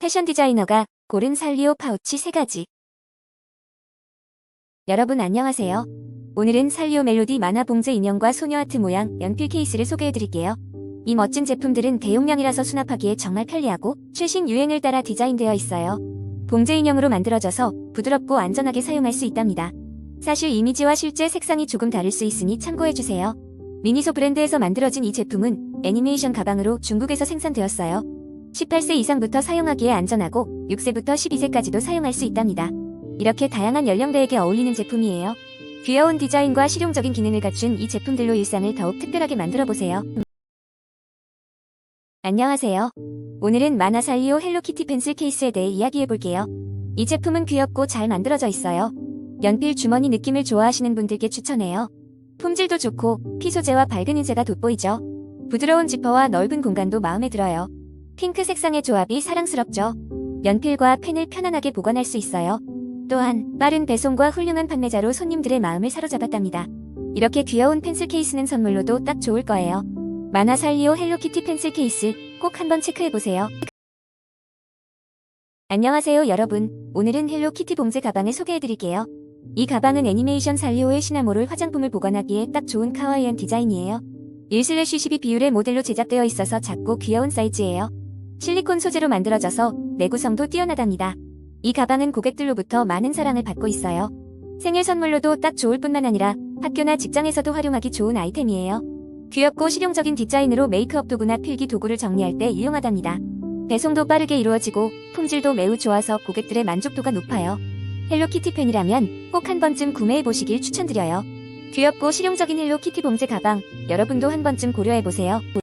패션 디자이너가 고른 살리오 파우치 3가지. 여러분 안녕하세요. 오늘은 살리오 멜로디 만화 봉제 인형과 소녀 아트 모양 연필 케이스를 소개해드릴게요. 이 멋진 제품들은 대용량이라서 수납하기에 정말 편리하고 최신 유행을 따라 디자인되어 있어요. 봉제 인형으로 만들어져서 부드럽고 안전하게 사용할 수 있답니다. 사실 이미지와 실제 색상이 조금 다를 수 있으니 참고해주세요. 미니소 브랜드에서 만들어진 이 제품은 애니메이션 가방으로 중국에서 생산되었어요. 18세 이상부터 사용하기에 안전하고 6세부터 12세까지도 사용할 수 있답니다. 이렇게 다양한 연령대에게 어울리는 제품이에요. 귀여운 디자인과 실용적인 기능을 갖춘 이 제품들로 일상을 더욱 특별하게 만들어보세요. 안녕하세요. 오늘은 만화 살리오 헬로키티 펜슬 케이스에 대해 이야기해볼게요. 이 제품은 귀엽고 잘 만들어져 있어요. 연필 주머니 느낌을 좋아하시는 분들께 추천해요. 품질도 좋고 피 소재와 밝은 인쇄가 돋보이죠. 부드러운 지퍼와 넓은 공간도 마음에 들어요. 핑크 색상의 조합이 사랑스럽죠. 연필과 펜을 편안하게 보관할 수 있어요. 또한 빠른 배송과 훌륭한 판매자로 손님들의 마음을 사로잡았답니다. 이렇게 귀여운 펜슬 케이스는 선물로도 딱 좋을 거예요. 만화 살리오 헬로키티 펜슬 케이스 꼭 한번 체크해보세요. 안녕하세요 여러분. 오늘은 헬로키티 봉제 가방을 소개해드릴게요. 이 가방은 애니메이션 살리오의 시나모롤 화장품을 보관하기에 딱 좋은 카와이한 디자인이에요. 1/12 비율의 모델로 제작되어 있어서 작고 귀여운 사이즈예요. 실리콘 소재로 만들어져서 내구성도 뛰어나답니다. 이 가방은 고객들로부터 많은 사랑을 받고 있어요. 생일 선물로도 딱 좋을 뿐만 아니라 학교나 직장에서도 활용하기 좋은 아이템이에요. 귀엽고 실용적인 디자인으로 메이크업 도구나 필기 도구를 정리할 때 유용하답니다. 배송도 빠르게 이루어지고 품질도 매우 좋아서 고객들의 만족도가 높아요. 헬로키티 펜이라면 꼭 한 번쯤 구매해 보시길 추천드려요. 귀엽고 실용적인 헬로키티 봉제 가방, 여러분도 한 번쯤 고려해 보세요.